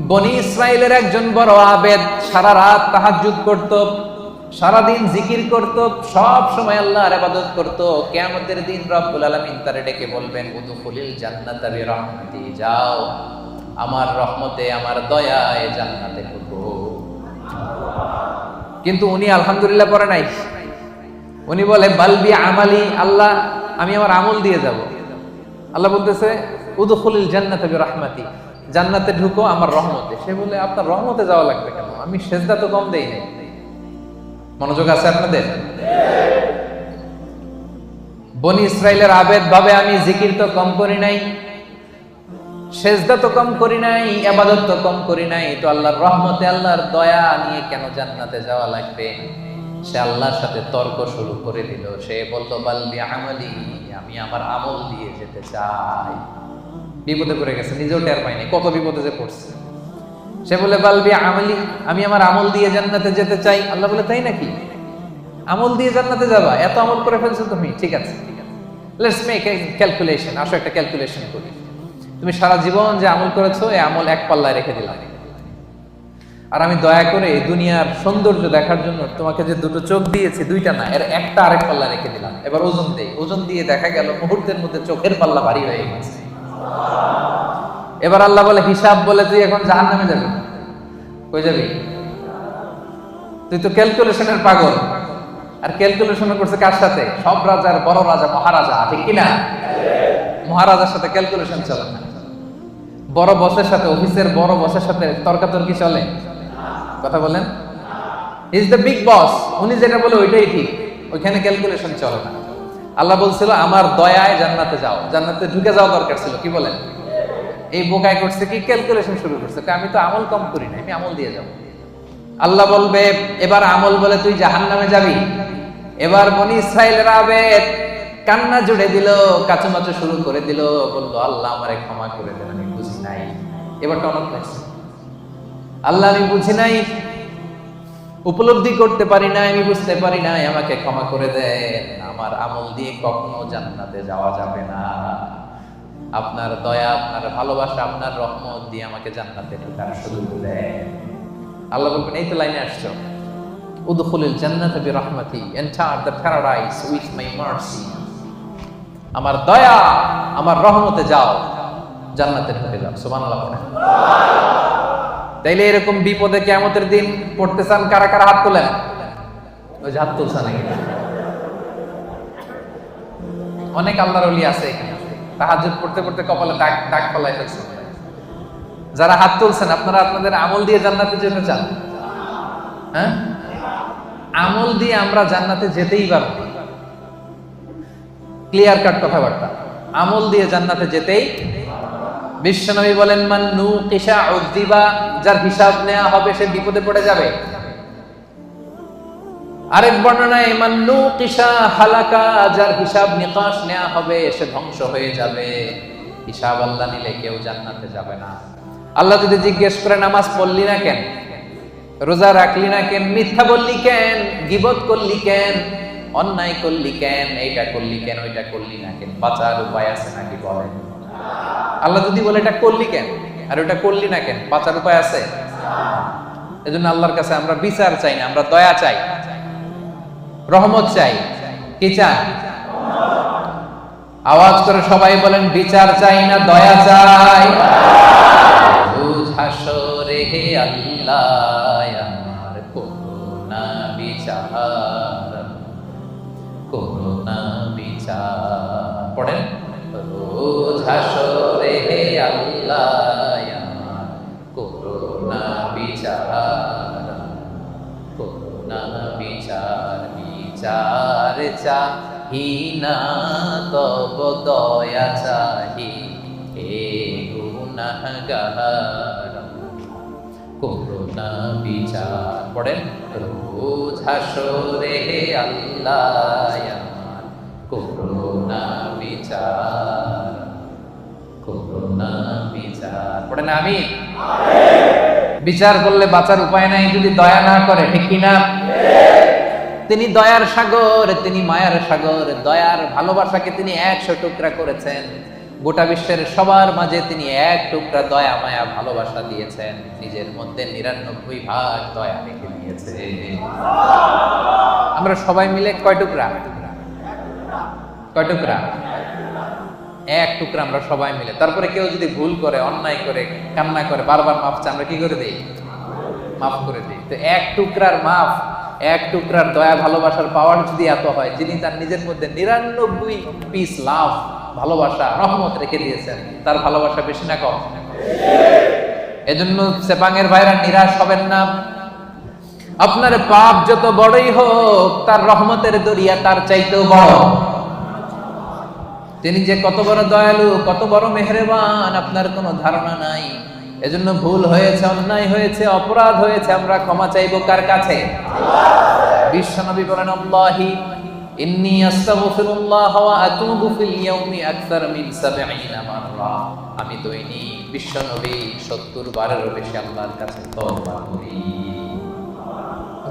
বনি ইসরায়েলের একজন বড় আবেদ সারা রাত তাহাজ্জুদ করত, সারাদিন জিকির করত, সব সময় আল্লাহর ইবাদত করত। কিয়ামতের দিন রব্বুল আলামিন তারে ডেকে বলবেন, উদখুলিল জান্নাতা রহমতি যাও। আমার রহমতে, আমার দয়ায় জান্নাতে ঢুকো। কিন্তু উনি আলহামদুলিল্লাহ পড়ে নাই। উনি বলে বালবি আমালি, আল্লাহ, আমি আমার আমল দিয়ে যাব। আল্লাহ বলতেছে, উদখুলিল জান্নাতা বিরহমাতি। জান্নাতে ঢুকো, আমার রহমতে। সে বলে, আপনার রহমতে যাওয়া লাগবে কেন? আমি সেজদা তো কম দেই নাই। মনোযোগ আছে আপনাদের? বনি ইসরায়েলের আবেদ ভাবে আমি জিকির তো কম করি নাই, সেজদা তো কম করি নাই আবাদত তো কম করি নাই, তো আল্লাহর রহমতে, আল্লাহর দয়া নিয়ে কেন জান্নাতে যাওয়া লাগবে? সে আল্লাহর সাথে তর্ক শুরু করে দিল। সে বলতো বালবি আমলি আমি আমার আমল দিয়ে যেতে চাই। বিপদে পড়ে গেছে, নিজেও টের পাইনি। কত বিপদে যে পড়ছে। সে বলে, বালবি, আমলি, আমি আমার আমল দিয়ে জান্নাতে যেতে চাই। আল্লাহ বলে, তাই নাকি? আমল দিয়ে জান্নাতে যাবা, এত আমল করে ফেলছো তুমি, ঠিক আছে। লেটস মেক ক্যালকুলেশন আসো একটা ক্যালকুলেশন করি। তুমি সারা জীবন যে আমল করেছ, এই আমল এক পাল্লায় রেখে দিলাম আর আমি দয়া করে দুনিয়ার সৌন্দর্য দেখার জন্য তোমাকে যে দুটো চোখ দিয়েছি, দুইটা না, এর একটা আরেক পাল্লা রেখে দিলাম। এবার ওজন দেই। ওজন দিয়ে দেখা গেল, মুহূর্তের মধ্যে চোখের পাল্লা ভারী হয়ে গেছে। এবার আল্লাহ বলে, হিসাব বলে তুই এখন জাহান নামে যাবি। কই যাবি? তুই তো ক্যালকুলেশনের পাগল। আর ক্যালকুলেশন করছে কার সাথে? সব রাজার বড় রাজা, মহারাজা, ঠিক কিনা মহারাজার সাথে ক্যালকুলেশন চলে না। বড় বসের সাথে অফিসের বড় বসের সাথে তর্কাতর্কি চলে। কথা বলেন? ইজ দ্য বিগ বস উনি যেটা বলে ওইটাই ঠিক। ওইখানে ক্যালকুলেশন চলে না। আল্লাহ বলছিল, আমার দয়ায় জান্নাতে যাও। জান্নাতে ঢুকে যাওয়া দরকার ছিল, কি বলেন? এই বোকায় করছে কি? ক্যালকুলেশন শুরু করছে। আমি তো আমল কম করি না, আমি আমল দিয়ে যাব। আল্লাহ বলবে, এবার আমল বলে তুই জাহান নামে যাবি। এবার বনি ইসরায়েলের আবেদ কান্না জুড়ে দিল, কাচুমাচু শুরু করে দিল, বলল, আল্লাহ আমারে ক্ষমা করে দেন, আমি বুঝি নাই। এবারটা অনেক লাগছে। আল্লাহ, আমি বুঝি নাই, উপলব্ধি করতে পারি না আমি বুঝতে পারি না আমাকে ক্ষমা করে দেন। আমার আমল দিয়ে কখনো জান্নাতে যাওয়া যাবে না। আপনার দয়া, আপনার ভালোবাসা, আপনার রহমত দিয়ে আমাকে জান্নাতে ঢোকার সুযোগ দেন আল্লাহ বলবেন, এই তো লাইনে আসছো। জান্নাত বিরহমাতি enter the paradise with my mercy আমার দয়া, আমার রহমতে যাও, জান্নাতে ঢুকে যাও। সুবহানাল্লাহ তাইলে এরকম বিপদে কিয়ামতের দিন পড়তে চান কারা কারা হাত তোলেন? ওই হাত তুলছে নাকি? অনেক আল্লাহর ওলি আছে এখানে। তাহাজ্জুদ পড়তে পড়তে কপালে দাগ দাগ ফলাই ফেলছে। যারা হাত তুলছেন, আপনারা আপনাদের আমল দিয়ে জান্নাতে যেতে চান? হ্যাঁ? আমল দিয়ে আমরা জান্নাতে যেতেই পারব ক্লিয়ার কাট কথাবার্তা। আমল দিয়ে জান্নাতে যেতেই বিশ্বনবী বলেন, মান নু কিসা যার হিসাব নেওয়া হবে সে বিপদে পড়ে যাবে। আরেক বর্ণনায়, মান নু কিসা হালাকা যার হিসাব নিকাশ নেওয়া হবে, সে ধ্বংস হয়ে যাবে। হিসাব আল্লাহ নিলে কেউ জান্নাতে যাবে না। আল্লাহ যদি জিজ্ঞেস করে, নামাজ পড়লি না কেন? রোজা রাখলি না কেন? মিথ্যা বললি কেন? গিবত করলি কেন? অন্যায় করলি কেন? এইটা করলি কেন? ওইটা করলি না কেন? বাঁচার উপায় আছে নাকি বলেন? আল্লাহ যদি বলে, এটা করলি কেন? আর ওটা করলি না কেন? বাঁচার উপায় আছে? এজন্য আল্লাহর কাছে আমরা বিচার চাই না, আমরা দয়া চাই। রহমত চাই। কি চাই আওয়াজ করে সবাই বলেন, বিচার চাই না, দয়া চাই। বুঝাসরে হে আল্লাহ। বিচার চাহি না তব দয়া চাহি। হে গুনাহগার করুণা বিচার। পড়েন রোজ হাসরে আল্লাহ করুণা বিচার। করুণা বিচার। পড়েন আমি বিচার করলে বাঁচার উপায় নাই যদি দয়া না করে ঠিক কিনা? তিনি দয়ার সাগর, তিনি মায়ার সাগর। দয়ার ভালোবাসাকে তিনি একশো টুকরা করেছেন। গোটা বিশ্বের সবার মাঝে তিনি এক টুকরা দয়া, মায়া, ভালোবাসা দিয়েছেন। নিজের মধ্যে নিরানব্বই ভাগ দয়া রেখে দিয়েছে আমরা সবাই মিলে কয় টুকরা? কয় টুকরা? এক টুকরা আমরা সবাই মিলে। তারপরে কেউ যদি ভুল করে, অন্যায় করে, কান্না করে, বারবার মাফ চায়, আমরা কি করে দিই? মাফ করে দিই। তো এক টুকরার মাফ এক টুকরার দয়া, ভালোবাসার পাওয়ার যদি এত হয়, যিনি তার নিজের মধ্যে নিরানব্বই পিস লাভ ভালোবাসা, রহমত রেখে দিয়েছেন, তার ভালোবাসা বেশি না কম? এজন্য সেপাঙের ভাইরা নিরাশ হবেন না। আপনার পাপ যত বড়ই হোক, তার রহমতের দরিয়া তার চাইতেও বড়। তিনি যে কত বড় দয়ালু, কত বড় মেহরেবান, আপনার কোনো ধারণা নাই। এজন্য ভুল হয়েছে, অন্যায় হয়েছে, অপরাধ হয়েছে, আমরা ক্ষমা চাইব কার কাছে? বিশ্বনবী বলেন, আল্লাহি ইন্নী আস্তাগফিরুল্লাহ ওয়া আতুবু ফিল ইয়াউমি আকসার মিন 70 মাররা। আমি দৈনিক বিশ্বনবী 70 বারেরও বেশি আল্লাহর কাছে তওবা করি।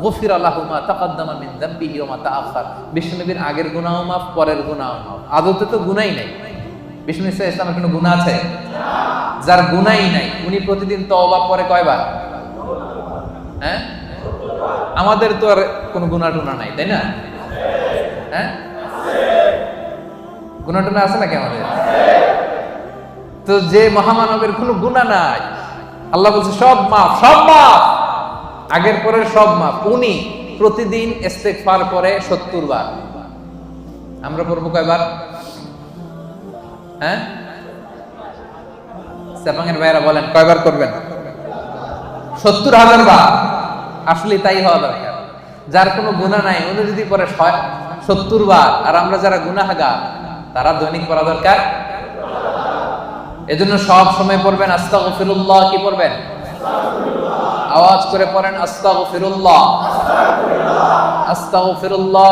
গফির লাহু মা তাকাদ্দামা মিন যামবিহি ওয়া মা তাআখার বিশ্বনবীর আগের গুনাহ মাফ, পরের গুনাহ মাফ। আদতে তো গুনাই নাই। বিষ্ণু ইসা ইসলামের কোনো গুনাহ আছে? যার গুনাই নাই। উনি প্রতিদিন তওবা পরে কয়বার? হ্যাঁ? আমাদের তো আর কোনো গুনাহ টুনা নাই, তাই না? হ্যাঁ? গুনাহ টুনা আছে নাকি আমাদের? তো যে মহামানবের কোনো গুনাহ নাই, আল্লাহ বলছে, সব মাফ সব মাফ! আগের পরের সব মাফ। উনি প্রতিদিন ইস্তেগফার করে সত্তর বার আমরা পড়ব কয়বার? হ্যাঁ? সেপাঙের ভাইরা বলেন, কয়বার করবেন? সত্তর হাজার বার। আসলে তাই হওয়া দরকার। যার কোনো গুণা নাই, উনি যদি পরে সত্তর বার, আর আমরা যারা গুনাহাগার, তারা দৈনিক পড়া দরকার? এজন্য সব সময় পড়বেন, আস্তাগফিরুল্লাহ কি পড়বেন? আওয়াজ করে পড়েন, আস্তাগফিরুল্লাহ। আস্তাগফিরুল্লাহ।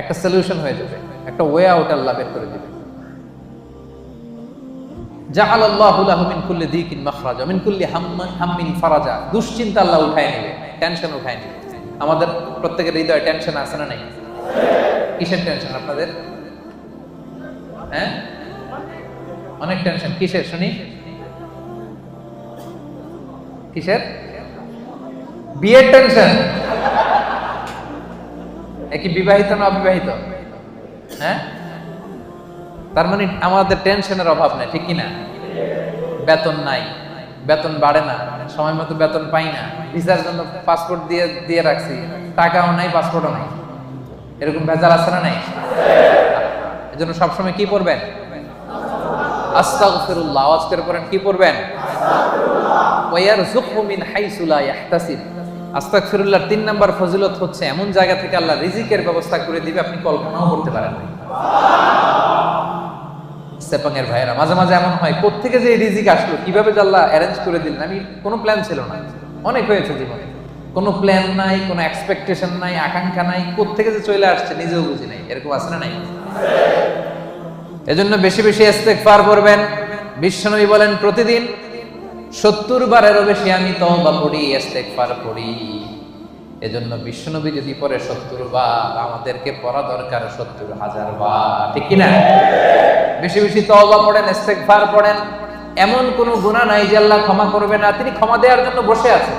একটা সলিউশন হয়ে যাবে, একটা ওয়ে আউট আল্লাহ বের করে দিবে। জাআলাল্লাহু লাহু মিন মাখরাজা, মিন কুল্লি হাম্মিন ফারাজা। দুশ্চিন্তা আল্লাহ উঠায় টেনশন উঠায় আমাদের প্রত্যেকের হৃদয়ে টেনশন আছে না কিসের টেনশন আপনাদের? হ্যাঁ? অনেক টেনশন কিসের? শুনি। কিসের? বিয়ের টেনশন একই বিবাহিত না অবিবাহিত? হ্যাঁ? তার মানে আমাদের টেনশনের অভাব নেই, ঠিক কিনা বেতন নাই, বেতন বাড়ে না, সময় মতো বেতন পাই না ভিসার জন্য পাসপোর্ট দিয়ে দিয়ে রাখছি, টাকাও নাই পাসপোর্টও নাই। এরকম ভেজাল আছে না নাই? এজন্য সবসময় কি পড়বেন? আস্তাগফিরুল্লাহ। আওয়াজ করে পড়েন, কি পড়বেন? ওয়ারযুকহু মিন হাইসু লা ইয়াহতাসিব। আস্তাগফিরুল্লাহ, তিন নাম্বার ফজিলত হচ্ছে, এমন জায়গা থেকে আল্লাহ রিজিকের ব্যবস্থা করে দিবে, আপনি কল্পনাও করতে পারেন সেপাঙের ভাইয়েরা, মাঝে মাঝে এমন হয়, কোত্থেকে যে রিজিক আসলো, কীভাবে যে আল্লাহ অ্যারেঞ্জ করে দিলেন, আমি, কোনো প্ল্যান ছিল না। অনেক হয়েছে জীবনে। কোনো প্ল্যান নাই, কোনো এক্সপেকটেশন নাই, আকাঙ্ক্ষা নাই, কোত্থেকে যে চলে আসছে, নিজেও বুঝি নাই, এরকম আছে না নাই? এজন্য বেশি বেশি এস্তেক পার করবেন। বিশ্বনবী বলেন, প্রতিদিন সত্তর বারেরও বেশি আমি তওবা পড়ি, ইস্তেগফার পড়ি। এজন্য বিশ্বনবী যদি পরে সত্তর বার, আমাদেরকে পড়া দরকার সত্তর হাজার বার। ঠিক কিনা? বেশি বেশি তওবা পড়েন, ইস্তেগফার পড়েন। এমন কোনো গুনাহ নাই যে আল্লাহ ক্ষমা করবে না। তিনি ক্ষমা দেওয়ার জন্য বসে আছে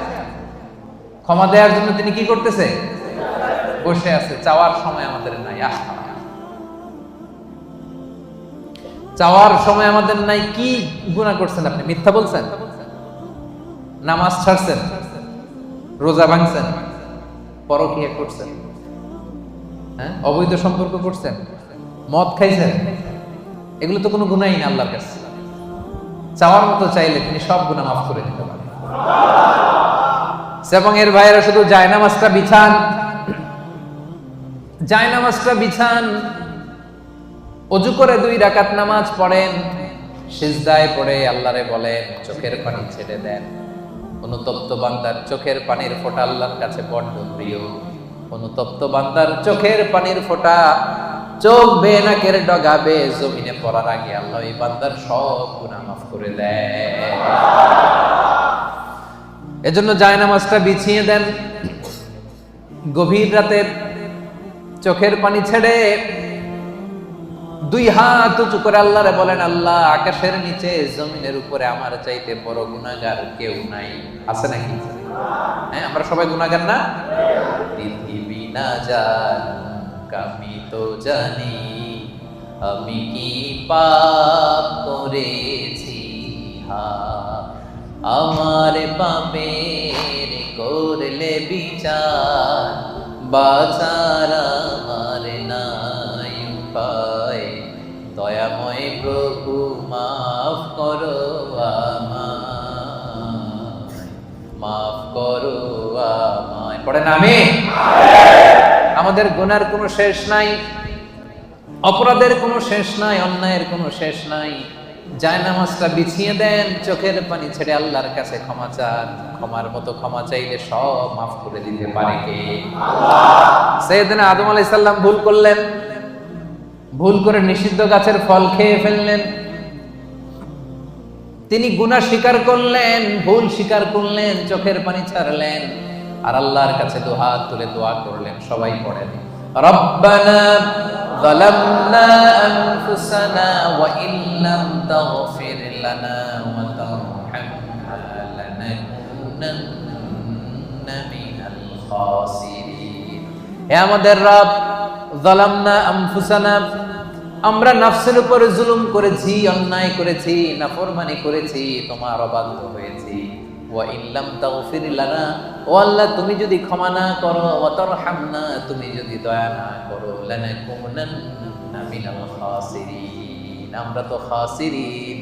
ক্ষমা দেওয়ার জন্য তিনি কি করতেছে? বসে আছে। চাওয়ার সময় আমাদের নাই। চাওয়ার সময় আমাদের নাই। কি গুণা করছেন আপনি? মিথ্যা বলছেন? নামাজ ছাড়ছেন, রোজা ভাঙছেন, পরকিয়া করছেন হ্যাঁ? অবৈধ সম্পর্ক করছেন, মদ খাইছেন, এগুলো তো কোনো গুণাই না আল্লাহর কাছে। চাওয়ার মতো চাইলে তিনি সব গুণা মাফ করে দিতে পারেন। এবং এর ভাইয়েরা শুধু জায়নামাজটা বিছান জায়নামাজটা বিছান, অজু করে দুই রাকাত নামাজ পড়েন, সিজদায় পড়ে আল্লাহরে বলেন, চোখের পানি ছেড়ে দেন। অনুতপ্ত বান্দার চোখের পানির ফোঁটা আল্লাহর কাছে বড্ড প্রিয়। অনুতপ্ত বান্দার চোখের পানির ফোঁটা চোখ বে নাকের ডগাবে জমিনে পড়ার আগে আল্লাহ এই বান্দার সব গুনাহ মাফ করে দেয়। এজন্য জায়নামাজটা বিছিয়ে দেন। গভীর রাতে চোখের পানি ছেড়ে দুই হাত উঁচু করে আল্লাহরে বলেন, আল্লাহ, আকাশের নিচে, জমিনের উপরে আমার চাইতে বড় গুনাহগার কেউ নাই। আছে নাকি? হ্যাঁ আমরা সবাই গুনাহগার না? পৃথিবী না জান আমি তো জানি, আমি কি পাপ করেছি? আমার পাপের করলে বিচার, বাচার আমার নাই দয়াময় প্রভু মাফ করো মাফ করো আমায়। পড়েন আমি? আমাদের গুনার কোনো শেষ নাই অপরাধের কোনো শেষ নাই অন্যায়ের কোনো শেষ নাই। জায়নামাজটা বিছিয়ে দেন চোখের পানি ছেড়ে আল্লাহর কাছে ক্ষমা চান। ক্ষমার মতো ক্ষমা চাইলে সব মাফ করে দিতে পারে কে? সেদিন আদম আলাইসাল্লাম ভুল করলেন। ভুল করে নিষিদ্ধ গাছের ফল খেয়ে ফেললেন তিনি গুনাহ স্বীকার করলেন ভুল স্বীকার করলেন চোখের পানি ছাড়লেন আর আল্লাহর কাছে দুহাত তুলে দোয়া করলেন সবাই পড়েন রব্বানা ظلمنا أنفسنا وإن لم تغفر لنا وترحمنا لنكونن من الخاسرين হে আমাদের রব জালামনা আনফুসানা আমরা নফসের উপর জুলুম করেছি, অন্যায় করেছি, নাফরমানি করেছি, তোমার অবাধ্য হয়েছি। ওয়া ইল্লাম তাগফির লানা, ও আল্লাহ, তুমি যদি ক্ষমা না করো, ওয়া তারহামনা, তুমি যদি দয়া না করো, লানাকুনান্না মিনাল খাসিরিন। আমরা তো খাসিরিন।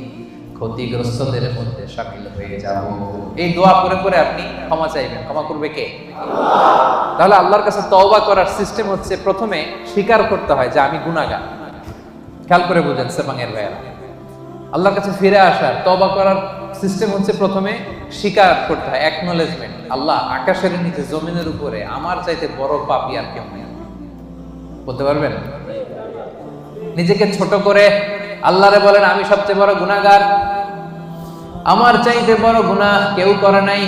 ক্ষতিগ্রস্তদের মধ্যে সামিল হয়ে যাব। এই দোয়া করে করে আপনি ক্ষমা চাইবেন। ক্ষমা করবে কে? তাহলে আল্লাহর কাছে তওবা করার সিস্টেম হচ্ছে প্রথমে স্বীকার করতে হয় যে আমি গুনাহগার। খেয়াল করে বুঝেন সেবাঙের ভাইয়েরা। আল্লাহর কাছে ফিরে আসার তবা করার সিস্টেম হচ্ছে প্রথমে স্বীকার করতে হয় অ্যাকনোলেজমেন্ট আল্লাহ আকাশের নিচে, জমিনের উপরে, আমার চাইতে বড় পাপি আর কেউ নেই। বলতে পারবেন? নিজেকে ছোট করে আল্লাহরে বলেন, আমি সবচেয়ে বড় গুনাহগার। আমার চাইতে বড় গুনাহ কেউ করে নাই।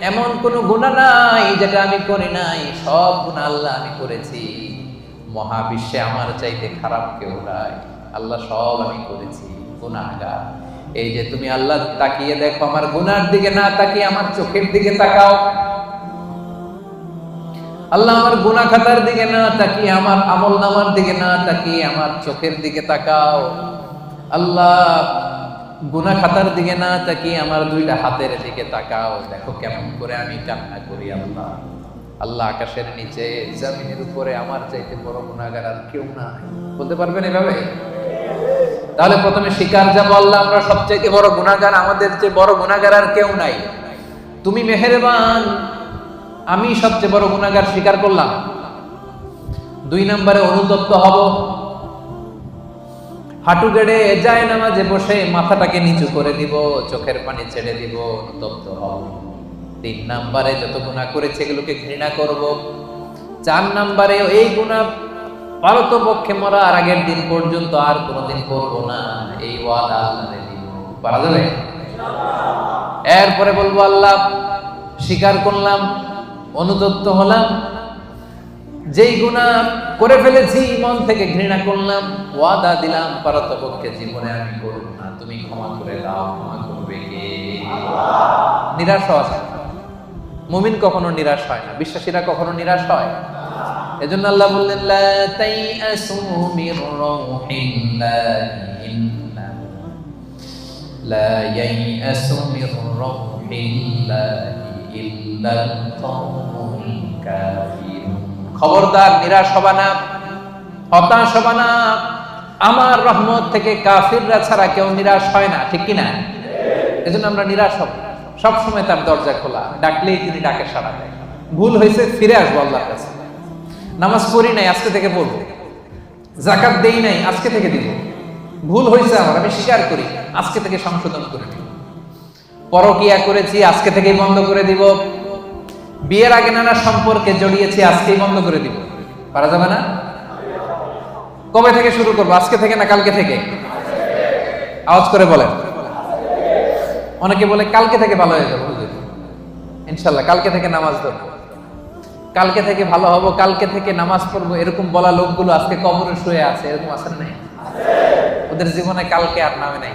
এমন কোন গুনাহ নাই যেটা আমি করি নাই। সব গুনাহ আল্লাহ আমি করেছি। মহাবিশ্বে আমার চাইতে খারাপ কেউ নাই। আল্লাহ সব আমি করেছি, গুনাহগার। এই যে তুমি আল্লাহ তাকিয়ে দেখো, আমার গুনার দিকে না তাকিয়ে আমার চোখের দিকে তাকাও। আল্লাহ আমার গুনাহ খাতার দিকে না তাকিয়ে, আমার আমল নামার দিকে না তাকিয়ে আমার চোখের দিকে তাকাও। আল্লাহ, গুনাহ খাতার দিকে না তাকিয়ে আমার দুইটা হাতের দিকে তাকাও। দেখো কেমন করে আমি কান্না করি আল্লাহ। আল্লাহ আকাশের নিচে, জমিনের উপরে আমার চাইতে বড় গুণাগার আর কেউ নাই। বলতে পারবেন এভাবে? তাহলে প্রথমে শিকার যাব আল্লাহ, আমরা সবচেয়ে বড় গুণাগার আমাদের যে বড় গুণাগার আর কেউ নাই। তুমি মেহেরবান, আমি সবচেয়ে বড় গুণাগার স্বীকার করলাম। দুই নম্বরে অনুতপ্ত হব। হাঁটু গেড়ে যায় নামাজে বসে, মাথাটাকে নিচু করে দিব চোখের পানি ছেড়ে দিব অনুতপ্ত হব। তিন নাম্বারে যত গুণা করেছে এগুলোকে ঘৃণা করব। চার নাম্বারে এই গুণা পারত পক্ষে মরার আগের দিন পর্যন্ত আর কোনোদিন করব না। এই ওয়াদা পারা যাবে? এরপরে বলব, আল্লাহ, স্বীকার করলাম, অনুতপ্ত হলাম। যেই গুণা করে ফেলেছি, মন থেকে ঘৃণা করলাম, ওয়াদা দিলাম, পারতপক্ষে জীবনে আমি করব না। তুমি ক্ষমা করে দাও, ক্ষমা করবে কে? নিরাশ হওয়া মুমিন কখনো নিরাশ হয় না। বিশ্বাসীরা কখনো নিরাশ হয়। এজন্য আল্লাহ বললেন, লা তাইআসু মির রাউহিল্লাহি ইন্নাহু লা ইয়াইআসু মির রাউহিল্লাহি ইল্লাল কাফিরুন খবরদার, নিরাশ হবা না, হতাশ হবা না। আমার রহমত থেকে কাফিররা ছাড়া কেউ নিরাশ হয় না, ঠিক কি না এজন্য আমরা নিরাশ হব। সব সময় তার দরজা খোলা, ডাকলেই তিনি ডাকে সারা দেয়। ভুল হয়েছে, ফিরে আসব আল্লাহর কাছে। নামাজ পড়ি নাই, আজকে থেকে পড়ব। জাকাত দেই নাই, আজকে থেকে দিব। ভুল হয়েছে আমার, আমি স্বীকার করি, আজকে থেকে সংশোধন করে নিব পরকিয়া করেছি, আজকে থেকেই বন্ধ করে দিব। বিয়ের আগে নানা সম্পর্কে জড়িয়েছি, আজকেই বন্ধ করে দিব। পারা যাবে না? কবে থেকে শুরু করব? আজকে থেকে না কালকে থেকে? আওয়াজ করে বলেন। অনেকে বলে, কালকে থেকে ভালো হয়ে যাবে। ইনশাল্লাহ, কালকে থেকে নামাজ ধরবো। কালকে থেকে ভালো হব, কালকে থেকে নামাজ পড়ব, এরকম বলা লোকগুলো আজকে কবরে শুয়ে আছে, এরকম আছে নাই? ওদের জীবনে কালকে আর নামে নাই।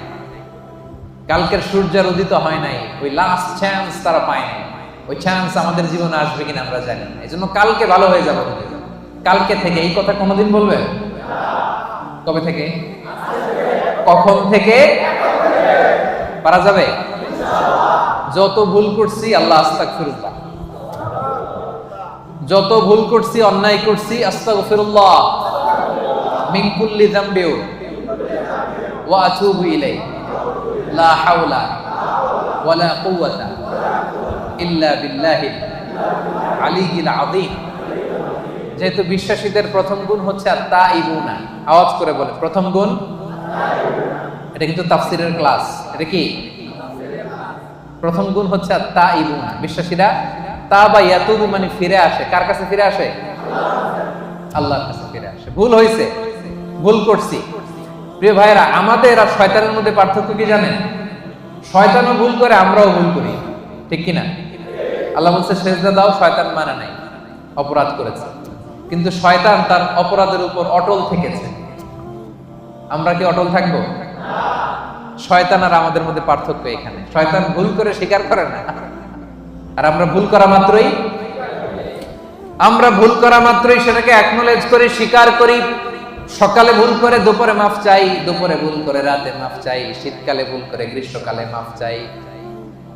কালকের সূর্যের উদিত হয় নাই, ওই লাস্ট চান্স তারা পায় নাই। ওই চান্স আমাদের জীবনে আসবে কিনা আমরা জানি না। এই জন্য কালকে ভালো হয়ে যাব। কালকে থেকে এই কথা কোনোদিন বলবে? কবে থেকে? কখন থেকে? পারা যাবে? যত ভুল করছি, আল্লাহ আস্তাক ফিরুল্লাহ যত ভুল করছি, অন্যায় করছি আস্তাক ফিরুল্লাহ মিন কুল্লি যামবিউ। ওয়া আতুবু ইলাই লা হাওলা ওয়ালা কুওয়াতা। ইল্লা বিল্লাহিল আলিয়্যিল আযীম। যেহেতু বিশ্বাসীদের প্রথম গুণ হচ্ছে আর তা ইবুনা আওয়াজ করে বলে, প্রথম গুণ? এটা কিন্তু তাফসিরের ক্লাস। এটা কি? প্রথম গুণ হচ্ছে আর তা ইবুনা বিশ্বাসীরা তা বা ইয়াতুবু মানে ফিরে আসে। কার কাছে ফিরে আসে? আল্লাহর কাছে ফিরে আসে। ভুল হয়েছে ভুল করছি। প্রিয় ভাইরা আমাদের আর শয়তানের মধ্যে পার্থক্য কি জানেন? শয়তানও ভুল করে, আমরাও ভুল করি। ঠিক কি না আল্লাহ বলছে, সেজদা দাও, শয়তান মানে নাই। অপরাধ করেছে। কিন্তু শয়তান তার অপরাধের উপর অটল থেকেছে। আমরা কি অটল থাকব? শয়তান আর আমাদের মধ্যে পার্থক্য এখানে। শয়তান ভুল করে স্বীকার করে না। আর আমরা ভুল করা মাত্রই? আমরা ভুল করা মাত্রই সেটাকে অ্যাকনোলেজ করি, স্বীকার করি। সকালে ভুল করে, দুপুরে মাফ চাই। দুপুরে ভুল করে, রাতে মাফ চাই। শীতকালে ভুল করে, গ্রীষ্মকালে মাফ চাই।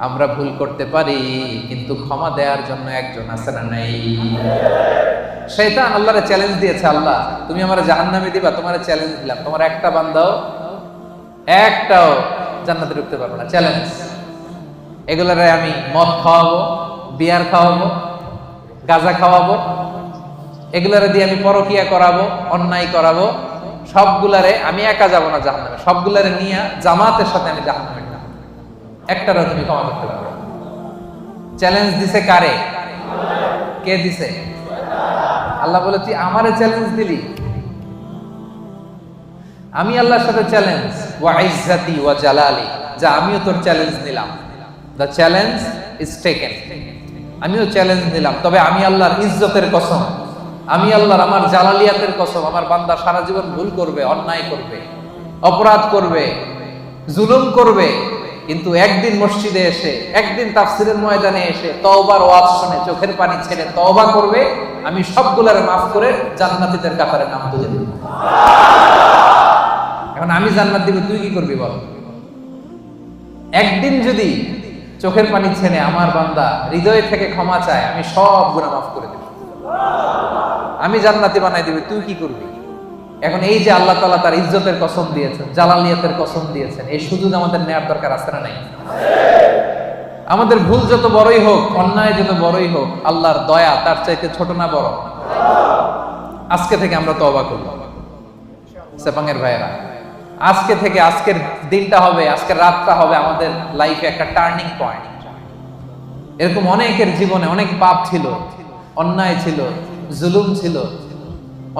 আমরা ভুল করতে পারি, কিন্তু ক্ষমা দেওয়ার জন্য একজন আছে না নাই? শয়তান আল্লাহরে চ্যালেঞ্জ দিয়েছে, আল্লাহ, তুমি আমার জাহান্নামে দিবা, তোমার চ্যালেঞ্জ দিলাম। তোমার একটা বান্দাও একটাও জান্নাতে ঢুকতে পারব না। চ্যালেঞ্জ এগুলারে আমি মদ খাওয়াবো বিয়ার খাওয়াবো, গাঁজা খাওয়াবো, এগুলারে দিয়ে আমি পরকিয়া করাবো, অন্যায় করাবো, সবগুলারে আমি একা যাব না জাহান্নামে। সবগুলারে নিয়ে জামাতের সাথে আমি জাহান্নামে একটারও তুমি ক্ষমা করতে পারবে। চ্যালেঞ্জ দিছে কারে? কে দিছে? আল্লাহ বলে, তুই আমারে চ্যালেঞ্জ দিলি। আমি আল্লাহর সাথে চ্যালেঞ্জ ওয়া ইজ্জাতি ওয়া জালালি, যা আমিও তোর চ্যালেঞ্জ নিলাম। দ্য চ্যালেঞ্জ ইজ টেকেন আমিও চ্যালেঞ্জ নিলাম। তবে আমি আল্লাহর ইজ্জতের কসম, আমি আল্লাহর আমার জালালিয়াতের কসম, আমার বান্দা সারা জীবন ভুল করবে, অন্যায় করবে, অপরাধ করবে, জুলুম করবে কিন্তু একদিন মসজিদে এসে, একদিন তাফসিরের ময়দানে এসে তওবার ওয়াজ শুনে চোখের পানি ছেড়ে তওবা করবে, আমি সবগুলারে মাফ করে জান্নাতীদের কাতারে নাম তুলে দেব। এখন আমি জান্নাত দিব, তুই কি করবি বল? একদিন যদি চোখের পানি ছেড়ে আমার বান্দা হৃদয় থেকে ক্ষমা চায়, আমি সব গুণা মাফ করে দেব। আমি জান্নাতি বানাই দিবি, তুই কি করবি? এখন এই যে আল্লাহ তালা তার ইজ্জতের কসম দিয়েছেন জালালিয়াতের কসম দিয়েছেন, এই সুযোগ আমাদের নেয়ার দরকার আছে না নাই? আমাদের ভুল যত বড়ই হোক, অন্যায় যত বড়ই হোক, আল্লাহর দয়া তার চাইতে ছোট না বড়। আজকে থেকে আমরা তবা করব। সেপাঙ্গের ভাইয়েরা, আজকে থেকে আজকের দিনটা হবে, আজকের রাতটা হবে আমাদের লাইফে একটা টার্নিং পয়েন্ট এরকম অনেকের জীবনে অনেক পাপ ছিল, অন্যায় ছিল, জুলুম ছিল।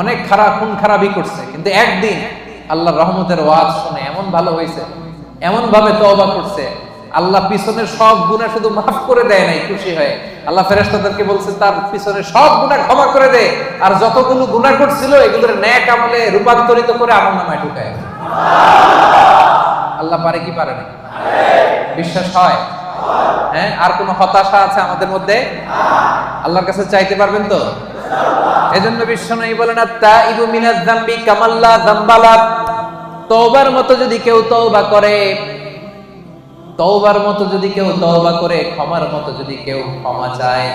অনেক খারাপ খুন খারাপই করছে, কিন্তু একদিন আল্লাহ রহমতের ওয়াজ শুনে এমন ভালো হয়েছে, এমন ভাবে তওবা করছে, আল্লাহ পিছনের সব গুণা শুধু মাফ করে দেয় নাই, খুশি হয়ে। আল্লাহ ফেরেশতাদেরকে বলছে, তার পিছনে সব গুণা ক্ষমা করে দেয় আর যতগুলো গুণা করছিল, এগুলোর ন্যাক আমলে রূপান্তরিত করে আমার নামায় ঢুকায় আল্লাহ পারে কি পারে না? বিশ্বাস হয়? হ্যাঁ আর কোনো হতাশা আছে আমাদের মধ্যে? আল্লাহর কাছে চাইতে পারবেন তো? এজন্য বলেন ইবু মিনাজ কামাল্লা তওবার মতো যদি কেউ তওবা করে, তওবার মতো যদি কেউ তওবা করে, ক্ষমার মতো যদি কেউ ক্ষমা চায়,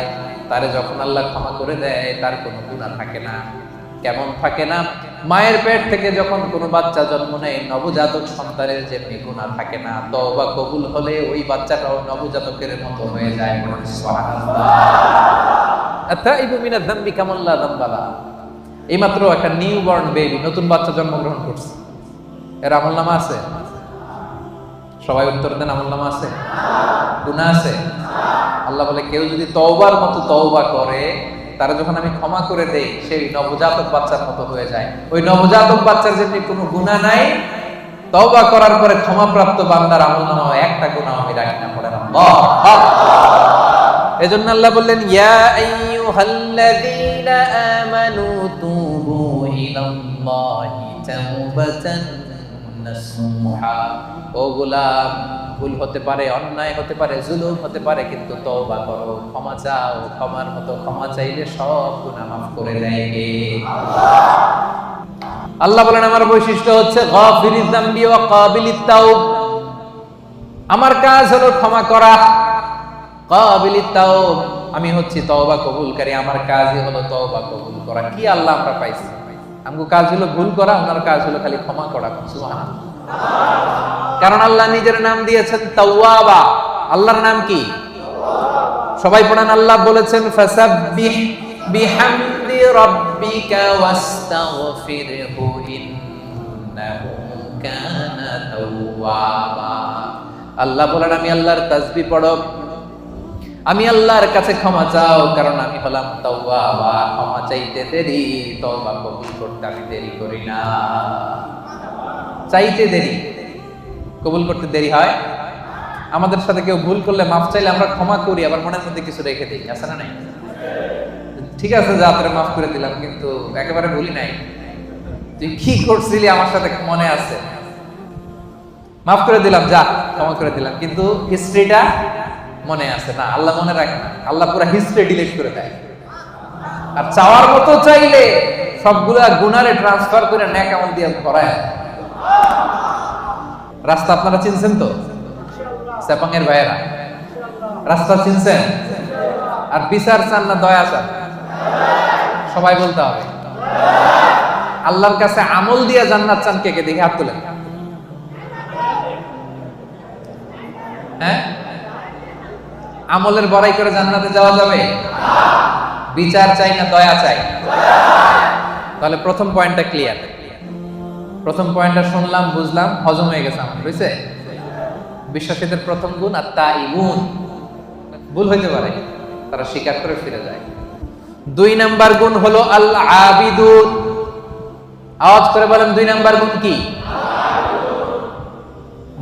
তারে যখন আল্লাহ ক্ষমা করে দেয়, তার কোনো গুনাহ থাকে না। কেমন থাকে না? মায়ের পেট থেকে যখন কোনো বাচ্চা জন্ম নেয়, নবজাতক সন্তানের যে গুনাহ থাকে না, তওবা কবুল হলে ওই বাচ্চাটাও নবজাতকের মতো হয়ে যায়। এইমাত্র একটা নিউ বর্ন বেবি নতুন বাচ্চা জন্মগ্রহণ করছে। এর আমল নামা আছে? সবাই উত্তর দেন, আমল নামা আছে? গুণা আছে? আল্লাহ বলে, কেউ যদি তওবার মতো তওবা করে তারা যখন আমি ক্ষমা করে দেই, সেই নবজাতক বাচ্চার মতো হয়ে যায়। ওই নবজাতক বাচ্চার যেমনি কোনো গুণা নাই। তওবা করার পরে ক্ষমাপ্রাপ্ত বান্দার আমল নামা একটা গুণা আমি রাখি না পড়ে এজন্য আল্লাহ বললেন, ইয়া আইয়ুহাল্লাযীনা আমানু তুবু ইলাল্লাহি তাওবাতান ও গোলাম, ভুল হতে পারে, অন্যায় হতে পারে, জুলুম হতে পারে, কিন্তু করো, ক্ষমা চাও, ক্ষমার মতো ক্ষমা চাইলে সব মাফ করে দেয় আল্লাহ বলেন, আমার বৈশিষ্ট্য হচ্ছে আমার কাজ হলো ক্ষমা করা আমি হচ্ছি তওবা কবুলকারী, আমার কাজই হলো তওবা কবুল করা। কি আল্লাহ আমরা পাইছি? আমগো কাজ হলো ভুল করা, ওনার কাজ হলো খালি ক্ষমা করা কারণ আল্লাহ নিজের নাম দিয়েছেন তাওয়াবা। আল্লাহর নাম কি? সবাই পড়েন, আল্লাহ বলেছেন আল্লাহ বলেন, আমি আল্লাহর তাসবিহ পড়ো আমি আল্লাহর কাছে ক্ষমা চাও, কারণ আমি হলাম তাওয়াবা ক্ষমা চাইতে দেরি, তওবা কবুল করতে আমি দেরি করি না। চাইতে দেরি। কবুল করতে দেরি হয়? আমাদের সাথে কেউ ভুল করলে মাফ চাইলে আমরা ক্ষমা করি, আবার মনের মধ্যে কিছু রেখে দিই, আছে না নাই? ঠিক আছে, যা তোরে মাফ করে দিলাম, কিন্তু একেবারে ভুলি নাই। তুই কি করছিলি আমার সাথে মনে আছে? মাফ করে দিলাম, যা, ক্ষমা করে দিলাম, কিন্তু হিস্ট্রিটা মনে আছে না, আল্লাহ মনে রাখে না। আল্লাহ পুরো হিস্ট্রি ডিলিট করে দেয়। আর চাওয়ার মতো চাইলে সবগুলা গুনারে ট্রান্সফার করে ন্যাক আমল দিয়ে ভরায়। রাস্তা আপনারা চিনছেন তো? সেপাঙের ভাইয়েরা। রাস্তা চিনছেন? আর বিচার চান না, দয়া চান। সবাই বলতে হবে। আল্লাহর কাছে আমল দিয়ে জান্নাত চান কে কে? দেখে হাত তুলেন। হ্যাঁ? আমলের বড়াই করে জান্নাতে যাওয়া যাবে? বিচার চাই না, দয়া চাই। তাহলে প্রথম পয়েন্টটা ক্লিয়ার প্রথম পয়েন্টটা শুনলাম, বুঝলাম, হজম হয়ে গেছে আমার বুঝছে? বিশ্বাসীদের প্রথম গুণ আর তা ইগুন ভুল হইতে পারে, তারা স্বীকার করে ফিরে যায়। দুই নাম্বার গুণ হলো আল আবিদুন আওয়াজ করে বলেন, দুই নাম্বার গুণ কি?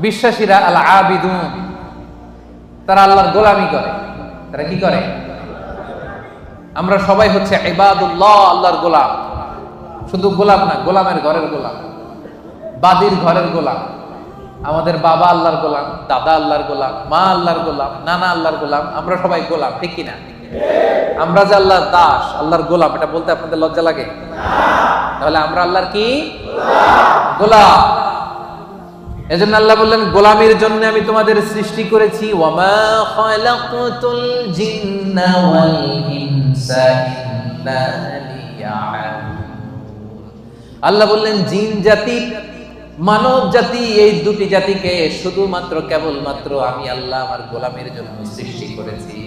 বিশ্বাসীরা আল আবিদুন তারা আল্লাহর গোলামি করে। তারা কি করে? আমরা সবাই হচ্ছে ইবাদুল্লাহ, আল্লাহর গোলাম। শুধু গোলাম না, গোলামের ঘরের গোলাম। বাদির ঘরের গোলাম। আমাদের বাবা আল্লাহর গোলাম, দাদা আল্লাহর গোলাম, মা আল্লাহর গোলাম, নানা আল্লাহর গোলাম, আমরা সবাই গোলাম, ঠিক কিনা? আমরা যে আল্লাহর দাস, আল্লাহর গোলাম, এটা বলতে আপনাদের লজ্জা লাগে? তাহলে আমরা আল্লাহর কি? গোলাম। এজন্য আল্লাহ বললেন, গোলামির জন্য আমি তোমাদের সৃষ্টি করেছি, ওয়ামা খালাকতুল জিন্না ওয়াল ইনসা ইল্লা আল্লাহ বললেন, জিন জাতি, মানব জাতি, এই দুটি জাতিকে শুধুমাত্র, কেবলমাত্র আমি আল্লাহ আমার গোলামের জন্য সৃষ্টি করেছি।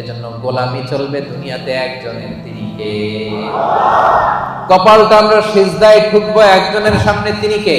এজন্য গোলামি চলবে দুনিয়াতে একজনের, তিনি কে? কপালটা আমরা সিজদায় ঠুকবো, একজনের সামনে তিনি কে?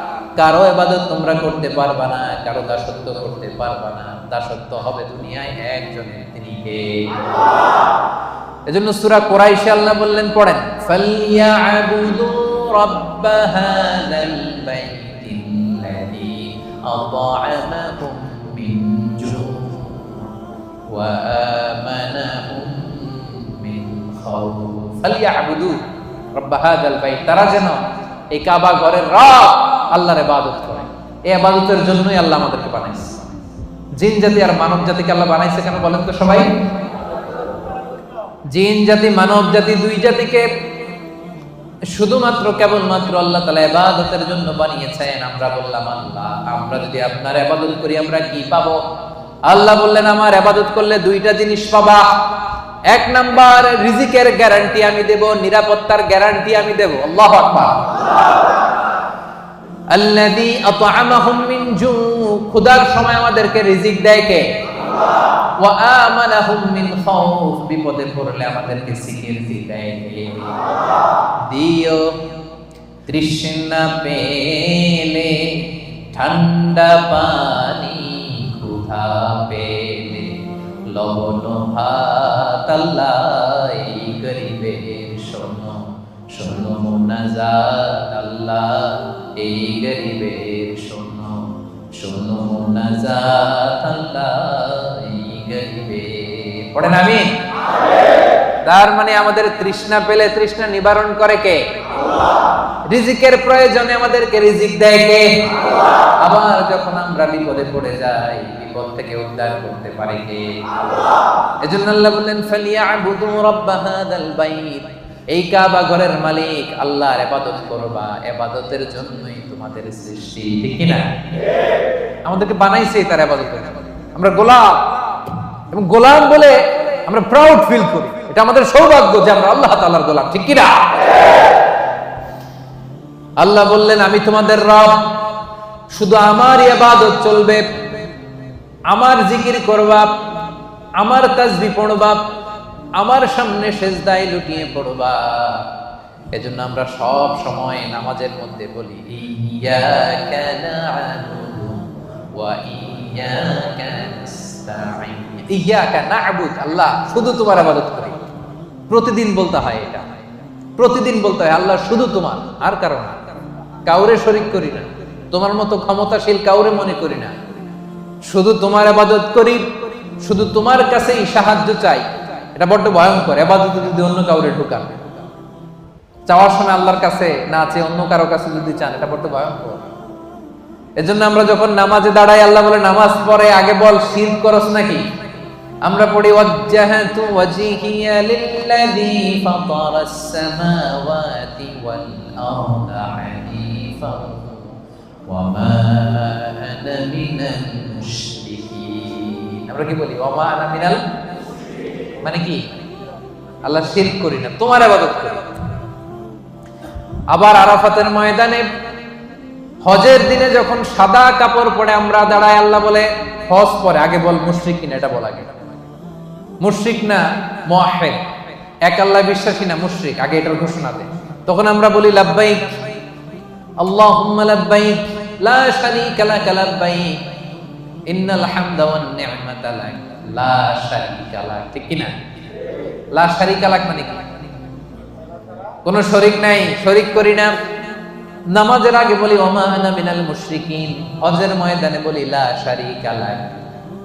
কারও এবাদত তোমরা করতে পারবা না, কারও দাসত্ব করতে পারবা না। দাসত্ব হবে দুনিয়ায় একজনের, তিনি কে? এজন্য সুরা কোরাইশে আল্লাহ বললেন, পড়েন। ফালিয়াবুদু রাব্ব হাযাল মিন জু' ওয়া আমানাহুম মিন খাউফ। হাযাল বাইত। তারা যেন এই কাবা ঘরের রব আল্লাহর ইবাদত করে। এই ইবাদতের জন্যই আল্লাহ আমাদেরকে বানাইছে। জিন জাতি আর মানব জাতিকে আল্লাহ বানাইছে কেন বলেন তো সবাই? জিন জাতি, মানব জাতি দুই জাতিকে শুধুমাত্র কেবলমাত্র আল্লাহ তালা এবাদতের জন্য বানিয়েছেন। আমরা বললাম, আল্লাহ, আমরা যদি আপনার এবাদত করি, আমরা কি পাবো? আল্লাহ বললেন, আমার আবাদত করলে দুইটা জিনিস পাবা। এক নাম্বার রিজিকের গ্যারান্টি আমি দেব, নিরাপত্তার গ্যারান্টি আমি দেব। আল্লাহু আকবার। আল্লাযী আত'আমাহুম মিন জু ক্ষুধার সময় আমাদেরকে রিজিক দেয় কে? ওয়া আমানাহুম মিন খাউফ। বিপদে পড়লে আমাদেরকে সিকিউরিটি দেয় কে? দিও তৃষ্ণা পেলে ঠান্ডা পানি ক্ষুধা পেলে। লবণ আল্লাহ এই গরিবের শোনো শোনো মোনাজাত আল্লাহ এই গরিবের শোনো শোনো মোনাজাত আল্লাহ এই গরিবের পড়েন আমি? তার মানে আমাদের তৃষ্ণা পেলে তৃষ্ণা নিবারণ করে কে? রিজিকের প্রয়োজনে আমাদেরকে রিজিক দেয় কে? আবার যখন আমরা বিপদে পড়ে যাই থেকে উদ্ধার করতে মালিক আল্লাহর জন্যই তোমাদের সৃষ্টি আমরা গোলাম। এবং গোলাম বলে আমরা প্রাউড ফিল করি। এটা আমাদের সৌভাগ্য যে আমরা আল্লাহ তাআলার গোলাম, ঠিক কি না আল্লাহ বললেন, আমি তোমাদের রব, শুধু আমার ইবাদত চলবে। আমার জিকির করবা, আমার তাজবি পড়বা, আমার সামনে সেজদায় লুটিয়ে পড়বা। এজন্য আমরা সব সময় নামাজের মধ্যে বলি, ইয়াকা না'বুদু ওয়া আল্লাহ, শুধু তোমার ইবাদত করি। প্রতিদিন বলতে হয় এটা। প্রতিদিন বলতে হয়, আল্লাহ শুধু তোমার, আর কারণ কাউরে শরিক করি না। তোমার মতো ক্ষমতাশীল কাউরে মনে করি না। শুধু তোমার আবাদত করি, শুধু তোমার কাছেই সাহায্য চাই। এটা বড্ড ভয়ঙ্কর, আবাদত যদি অন্য কাউরে ঢুকান। চাওয়ার সময় আল্লাহর কাছে না চেয়ে অন্য কারও কাছে যদি চান, এটা বড্ড ভয়ঙ্কর। এজন্য আমরা যখন নামাজে দাঁড়াই, আল্লাহ বলে, নামাজ পড়ে, আগে বল শির করস নাকি? আমরা পড়ি, ওয়াজ্জাহাতু লিল্লাযী ফাতারাস সামাওয়াতি ওয়াল আরদা মা আনা মিনাল মুশরিকিন। আমরা কি বলি? আনা মিনাল মানে কি? আল্লাহ শিরক করি না, তোমার ইবাদত করি। আবার আরাফাতের ময়দানে হজের দিনে যখন সাদা কাপড় পরে আমরা দাঁড়াই, আল্লাহ বলে, হজ পরে, আগে বল মুশরিক কিনা, এটা বল আগে। মুশরিক না মুআহিদ এক আল্লাহ বিশ্বাসী না মুশরিক? আগে এটার ঘোষণা দে। তখন আমরা বলি, লাব্বাইক। আল্লাহ লাব্বাইক। লা ঠিক কি না শারীকা মানে নাই, শরিক করি নামাজের আগে বলি, ওমা মিনাল মুশরিকিন। হজের ময়দানে বলি, লা শারীকা লাক।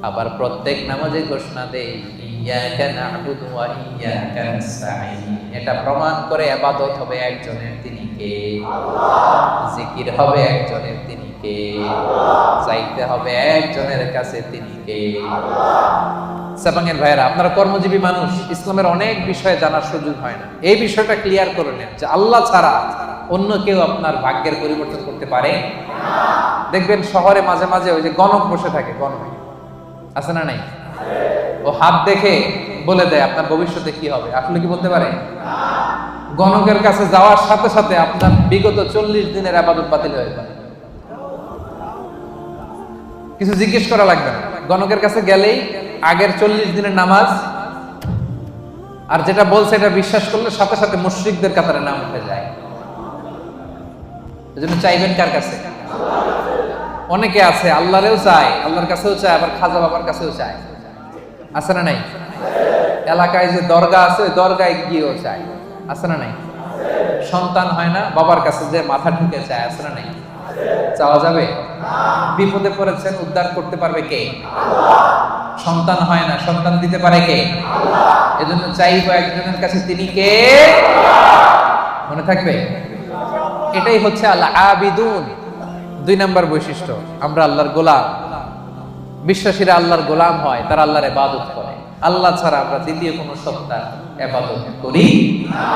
আবার প্রত্যেক নামাজে ঘোষণা এটা প্রমাণ করে ইবাদত হবে একজনের তিনি কে? জিকির হবে একজনের তিনি কে? চাইতে হবে একজনের কাছে তিনি কে? সাবাঙ্গের ভাইয়েরা আপনারা কর্মজীবী মানুষ ইসলামের অনেক বিষয়ে জানার সুযোগ হয় না। এই বিষয়টা ক্লিয়ার করে নেন যে আল্লাহ ছাড়া অন্য কেউ আপনার ভাগ্যের পরিবর্তন করতে পারে? দেখবেন শহরে মাঝে মাঝে ওই যে গণক বসে থাকে গণক। আছে না নাই? ও হাত দেখে বলে দেয়, আপনার ভবিষ্যতে কি হবে? আসলে কি বলতে পারে গণকের কাছে যাওয়ার সাথে সাথে আপনার বিগত চল্লিশ দিনের আবাদত বাতিল হয়ে যায়। কিছু জিজ্ঞেস করা লাগবে না। গণকের কাছে গেলেই আগের চল্লিশ দিনের নামাজ আর যেটা বলছে এটা বিশ্বাস করলে সাথে সাথে মুশ্রিকদের কাতারে নাম উঠে যায়। এজন্য চাইবেন কার কাছে? অনেকে আছে, আল্লাহরেও চায়, আল্লাহর কাছেও চায়, আবার খাজা বাবার কাছেও চায়। আছে না নাই? এলাকায় যে দরগা আছে, ওই দরগায় গিয়েও চায়। আছে না নাই? সন্তান হয় না, বাবার কাছে যে মাথা ঢুকে চায়, আছে না নাই? চাওয়া যাবে? বিপদে পড়েছেন, উদ্ধার করতে পারবে কে? সন্তান হয় না, সন্তান দিতে পারে কে? এজন্য চাইব একজনের কাছে, তিনি কে? মনে থাকবে? এটাই হচ্ছে আল্লাহ আবিদুন দুই নাম্বার বৈশিষ্ট্য, আমরা আল্লাহর গোলাম। বিশ্বাসীরা আল্লাহর গোলাম হয়, তারা আল্লাহর এবাদত করে। আল্লাহ ছাড়া আমরা দ্বিতীয় কোনো সত্তা এবাদত করি না।